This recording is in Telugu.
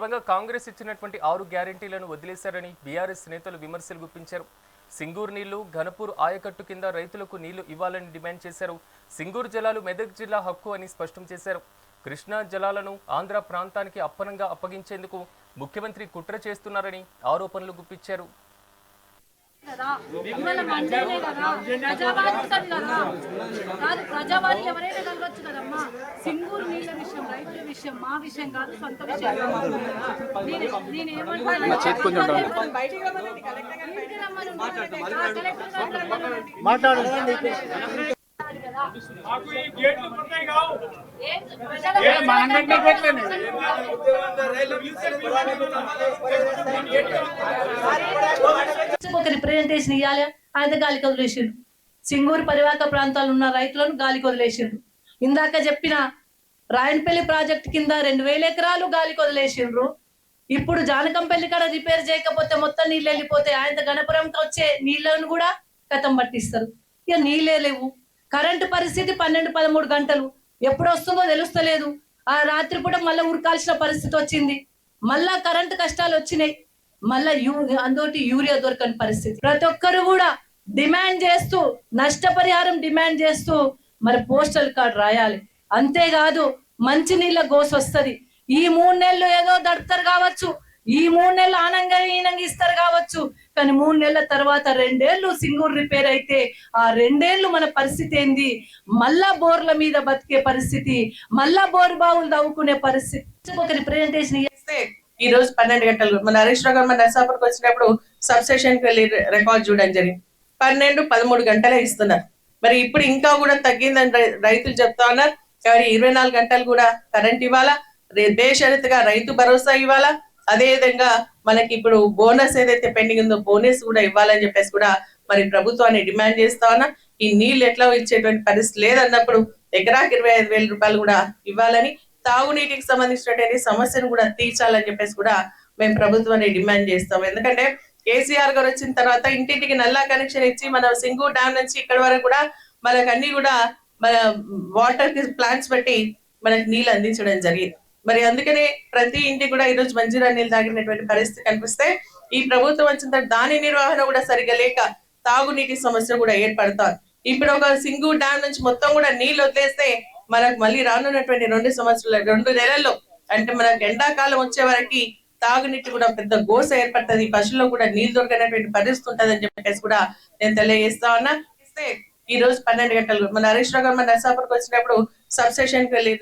సందర్భంగా కాంగ్రెస్ ఇచ్చినటువంటి ఆరు గ్యారెంటీలను వదిలేశారని బీఆర్ఎస్ నేతలు విమర్శలు గుప్పించారు. సింగూరు నీళ్ళు ఘనపూర్ ఆయకట్టు కింద రైతులకు నీళ్ళు ఇవ్వాలని డిమాండ్ చేశారు. సింగూరు జలాలు మెదక్ జిల్లా హక్కు అని స్పష్టం చేశారు. కృష్ణా జలాలను ఆంధ్ర ప్రాంతానికి అప్పనంగా అప్పగించేందుకు ముఖ్యమంత్రి కుట్ర చేస్తున్నారని ఆరోపణలు గుప్పించారు. కదా ఇవాళ ఎవరైనా కలవచ్చు కదమ్మా సింగూరు నీళ్ళ విషయం రైతుల విషయం మా విషయం కాదు సొంత విషయం కాదు. నేను- నేను రిప్రజెంటేషన్ ఇవ్వాలి ఆయన గాలికి వదిలేసిండు. సింగూరు పరివాహక ప్రాంతాలు ఉన్న రైతులను గాలికి వదిలేసిండు. ఇందాక చెప్పిన రాయనపల్లి ప్రాజెక్ట్ కింద రెండు వేల ఎకరాలు గాలికి వదిలేసిండ్రు. ఇప్పుడు జానకంపల్లి కాడ రిపేర్ చేయకపోతే మొత్తం నీళ్ళు వెళ్ళిపోతే ఆయన గణపురంకి వచ్చే నీళ్ళను కూడా కథం పట్టిస్తారు. ఇక నీళ్ళే లేవు. కరెంటు పరిస్థితి పన్నెండు పదమూడు గంటలు. ఎప్పుడు వస్తుందో తెలుస్తలేదు. ఆ రాత్రి కూడా మళ్ళీ ఉరకాల్సిన పరిస్థితి వచ్చింది. మళ్ళా కరెంటు కష్టాలు వచ్చినాయి. మళ్ళా యూ అందోటి యూరియా దొరకని పరిస్థితి. ప్రతి ఒక్కరు కూడా డిమాండ్ చేస్తూ నష్టపరిహారం డిమాండ్ చేస్తూ మరి పోస్టల్ కార్డ్ రాయాలి. అంతేకాదు మంచి నీళ్ళ గోస వస్తది. ఈ మూడు నెలలు ఏదో దడతారు కావచ్చు ఈ మూడు నెలలు ఆనంగా ఈనంగా ఇస్తారు కావచ్చు కానీ మూడు నెలల తర్వాత రెండేళ్ళు సింగూరు రిపేర్ అయితే ఆ రెండేళ్ళు మన పరిస్థితి ఏంది? మళ్ళా బోర్ల మీద బతికే పరిస్థితి మళ్ళా బోరు బావులు తవ్వుకునే పరిస్థితి. ఒక రిప్రజెంటేషన్ చేస్తే ఈ రోజు పన్నెండు గంటలు. మన హరీష్ రావు గారు మన నర్సాపూర్కి వచ్చినప్పుడు సబ్కి వెళ్ళి రికార్డ్ చూడడం జరిగింది. పన్నెండు పదమూడు గంటలే ఇస్తున్నారు. మరి ఇప్పుడు ఇంకా కూడా తగ్గిందని రైతులు చెప్తా ఉన్నారు. కాబట్టి ఇరవై నాలుగు గంటలు కూడా కరెంట్ ఇవ్వాలా? బేషరతుగా రైతు భరోసా ఇవ్వాలా? అదే విధంగా మనకి ఇప్పుడు బోనస్ ఏదైతే పెండింగ్ ఉందో బోనస్ కూడా ఇవ్వాలని చెప్పేసి కూడా మరి ప్రభుత్వాన్ని డిమాండ్ చేస్తా ఉన్నా ఈ నీళ్ళు ఎట్లా ఇచ్చేటువంటి పరిస్థితి లేదన్నప్పుడు ఎకరాకి ఇరవై ఐదు వేల రూపాయలు కూడా ఇవ్వాలని తాగునీటికి సంబంధించినటువంటి సమస్యను కూడా తీర్చాలని చెప్పేసి కూడా మేము ప్రభుత్వాన్ని డిమాండ్ చేస్తాం. ఎందుకంటే కేసీఆర్ గారు వచ్చిన తర్వాత ఇంటింటికి నల్లా కనెక్షన్ ఇచ్చి మన సింగు డ్యామ్ నుంచి ఇక్కడ వరకు కూడా మనకు అన్ని కూడా మన వాటర్కి ప్లాంట్స్ పెట్టి మనకి నీళ్ళు అందించడం జరిగింది. మరి అందుకనే ప్రతి ఇంటికి కూడా ఈరోజు మంజీరా నీళ్ళు తాగినటువంటి పరిస్థితి కనిపిస్తే ఈ ప్రభుత్వం వచ్చిన తర్వాత దాని నిర్వహణ కూడా సరిగా లేక తాగునీటి సమస్య కూడా ఏర్పడతారు ఇప్పుడు ఒక సింగు డ్యామ్ నుంచి మొత్తం కూడా నీళ్ళు వదిలేస్తే మనకు మళ్ళీ రానున్నటువంటి రెండు సంవత్సరాల రెండు నెలల్లో అంటే మనకు ఎండాకాలం వచ్చే వరకు తాగునీటి కూడా పెద్ద గోస ఏర్పడుతుంది. పశువుల్లో కూడా నీళ్ళు దొరకనటువంటి పరిస్థితి ఉంటుంది అని చెప్పేసి కూడా నేను తెలియజేస్తా ఉన్నా. ఇస్తే ఈ రోజు పన్నెండు గంటలు. మన హరీష్ రావు గారు మన నర్సాపూర్కి వచ్చినప్పుడు సబ్కి వెళ్ళి